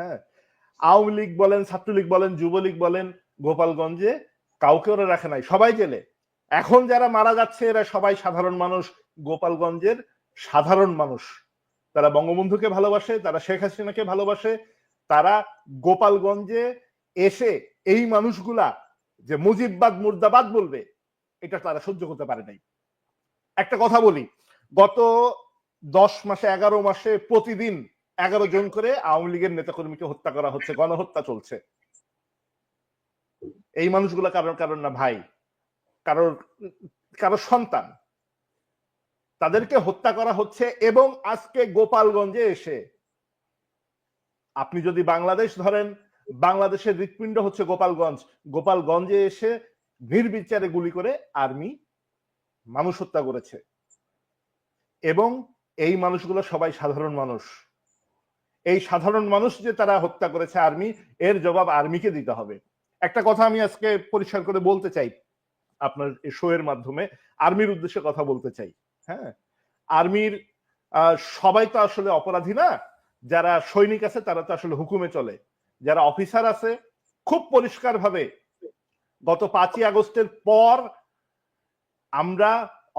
হ্যাঁ? আওয়ামী লীগ বলেন, ছাত্রলীগ বলেন, যুবলীগ বলেন, গোপালগঞ্জে কাউকে ওরা রাখে নাই, সবাই জেলে। এখন যারা মারা যাচ্ছে, এরা সবাই সাধারণ মানুষ, গোপালগঞ্জের সাধারণ মানুষ। তারা বঙ্গবন্ধুকে ভালোবাসে, তারা শেখ হাসিনাকে ভালোবাসে, তারা গোপালগঞ্জে এসে এই মানুষগুলা যে মুজিববাদ, মুর্দাবাদ বলবে, এটা তারা সহ্য করতে পারে নাই। একটা কথা বলি, গত দশ মাসে, এগারো মাসে প্রতিদিন এগারো জন করে আওয়ামী লীগের নেতাকর্মীকে হত্যা করা হচ্ছে, গণহত্যা চলছে। এই মানুষগুলো কারোর কারণ না ভাই, কারোর কারোর সন্তান। তাদেরকে হত্যা করা হচ্ছে এবং আজকে গোপালগঞ্জে এসে আপনি যদি বাংলাদেশ ধরেন, বাংলাদেশের হৃৎপিণ্ড হচ্ছে গোপালগঞ্জ। গোপালগঞ্জে এসে নির্বিচারে গুলি করে আর্মি মানুষ হত্যা করেছে। এবং এই মানুষগুলো সবাই সাধারণ মানুষ। এই সাধারণ মানুষ যে তারা হত্যা করেছে আর্মি, এর জবাব আর্মিকে দিতে হবে। একটা কথা আমি আজকে পরিষ্কার করে বলতে চাই, আপনার শো এর মাধ্যমে। আর্মির উদ্দেশ্যে কথা বলতে চাই হ্যাঁ? আর্মির সবাই তো আসলে অপরাধী না। যারা সৈনিক আছে, তারা তো আসলে হুকুমে চলে। যারা অফিসার আছে, খুব পরিষ্কার ভাবে গত পাঁচই আগস্টের পর আমরা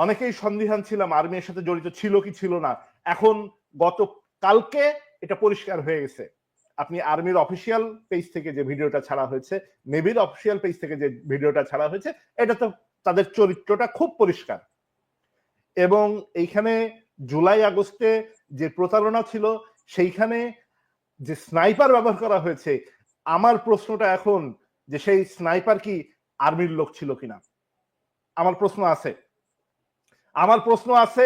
অনেকেই সন্দিহান ছিলাম। আর্মির সাথে জড়িত ছিল কি ছিল না। এখন গত, কালকে এটা পরিষ্কার হয়ে গেছে। আপনি আর্মির অফিসিয়াল পেজ থেকে যে ভিডিওটা ছাড়া হয়েছে, নেভির অফিসিয়াল পেজ থেকে যে ভিডিওটা ছাড়া হয়েছে, এটা তো তাদের চরিত্রটা খুব পরিষ্কার। এবং এইখানে জুলাই, আগস্টে যে প্রতারণা ছিল, সেইখানে যে স্নাইপার ব্যবহার করা হয়েছে, আমার প্রশ্নটা এখন যে সেই স্নাইপার কি আর্মির লোক ছিল কিনা? আমার প্রশ্ন আছে। আমার প্রশ্ন আছে,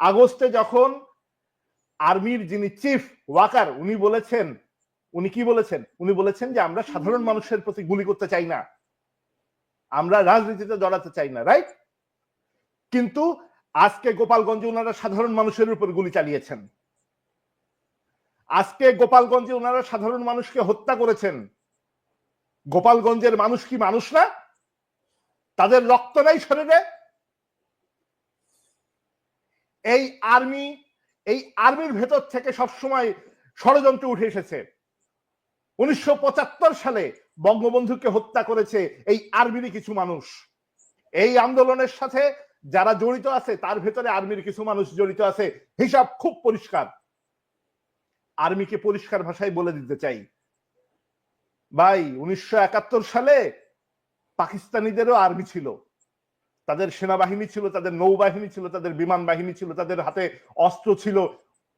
আগস্টে যখন আর্মির যিনি চিফ ওয়াকার, উনি বলেছেন, উনি কি বলেছেন? উনি বলেছেন যে আমরা সাধারণ মানুষের প্রতি গুলি করতে চাই না। আমরা রাজনীতিতে জড়াতে চাই না রাইট কিন্তু আজকে গোপালগঞ্জে ওনারা সাধারণ মানুষের উপর গুলি চালিয়েছেন। আজকে গোপালগঞ্জে ওনারা সাধারণ মানুষকে হত্যা করেছেন। গোপালগঞ্জের মানুষ কি মানুষ না? তাদের রক্ত নাই শরীরে? এই আর্মি এই আর্মির ভেতর থেকে সবসময় ষড়যন্ত্র উঠে এসেছে। উনিশশো পঁচাত্তর সালে বঙ্গবন্ধুকে হত্যা করেছে এই আর্মিরই কিছু মানুষ। এই আন্দোলনের সাথে যারা জড়িত আছে, তার ভেতরে আর্মির কিছু মানুষ জড়িত আছে। হিসাব খুব পরিষ্কার। আর্মিকে পরিষ্কার ভাষায় বলে দিতে চাই। ভাই, উনিশশো একাত্তর সালে পাকিস্তানিদেরও আর্মি ছিল। তাদের সেনাবাহিনী ছিল, তাদের নৌবাহিনী ছিল, তাদের বিমান বাহিনী ছিল, তাদের হাতে অস্ত্র ছিল,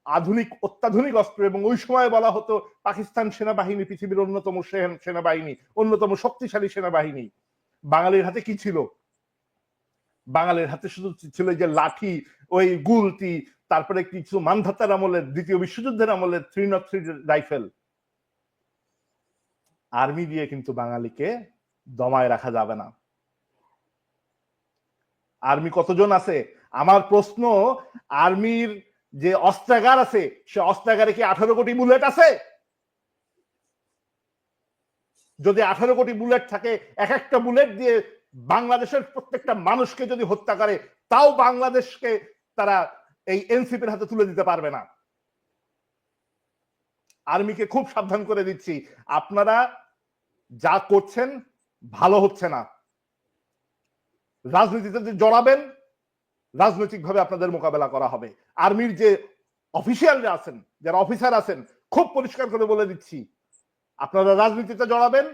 আধুনিক, অত্যাধুনিক অস্ত্র এবং ওই সময় বলা হতো পাকিস্তান সেনাবাহিনী পৃথিবীর অন্যতম সেনাবাহিনী, অন্যতম শক্তিশালী সেনাবাহিনী। বাঙালির হাতে কি ছিল? বাঙালির হাতে শুধু ছিল যে লাঠি, ওই গুলতি, তারপরে কিছু মানধাতার আমলের, দ্বিতীয় বিশ্বযুদ্ধের আমলের three nought three rifle army দিয়ে কিন্তু বাঙালিকে দমায় রাখা যাবে না। আর্মি কতজন আছে? আমার প্রশ্ন, আর্মির যে অস্ত্রাগার আছে, সে অস্ত্রাগারে কি আঠারো কোটি বুলেট আছে? যদি আঠারো কোটি বুলেট থাকে, এক একটা বুলেট দিয়ে বাংলাদেশের প্রত্যেকটা মানুষকে যদি হত্যা করে, তাও বাংলাদেশকে তারা এই এনসিপির হাতে তুলে দিতে পারবে না। আর্মিকে খুব সাবধান করে দিচ্ছি। আপনারা যা করছেন, ভালো হচ্ছে না। রাজনীতিতে জড়াবেন, রাজনৈতিকভাবে আপনাদের মোকাবেলা করা হবে। আর্মির যে অফিসিয়ালরা আছেন, যারা অফিসার আছেন, খুব পরিষ্কার করে বলে দিচ্ছি, আপনারা রাজনীতিতে জড়াবেন,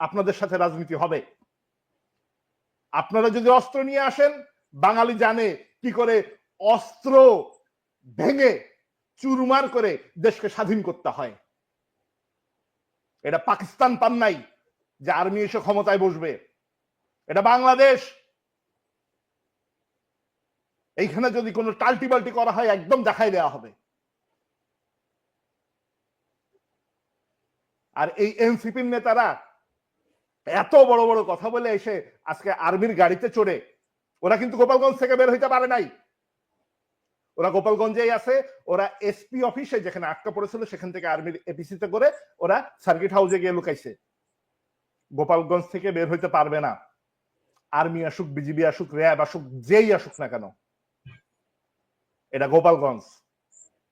আপনাদের সাথে রাজনীতি হবে। আপনারা যদি অস্ত্র নিয়ে আসেন, বাঙালি জানে কি করে অস্ত্র ভেঙে চুরমার করে দেশকে স্বাধীন করতে হয়। এটা পাকিস্তান পান নাই যে আর্মি এসে ক্ষমতায় বসবে। এটা বাংলাদেশ এইখানে যদি কোনো টাল্টি বাল্টি করা হয়, একদম দেখাই দেওয়া হবে। আর এই এনসিপির নেতারা এত বড় বড় কথা বলে এসে আজকে আর্মির গাড়িতে চড়ে, ওরা কিন্তু গোপালগঞ্জ থেকে বের হইতে পারে নাই। ওরা গোপালগঞ্জেই আছে, ওরা এসপি অফিসে যেখানে আটকা পড়েছিল, সেখান থেকে আর্মির এপিসিতে করে ওরা সার্কিট হাউসে গিয়ে লুকাইছে। গোপালগঞ্জ থেকে বের হইতে পারবে না। আর্মি আসুক, বিজিবি আসুক, র্যাব আসুক, যেই আসুক না কেন। এটা গোপালগঞ্জ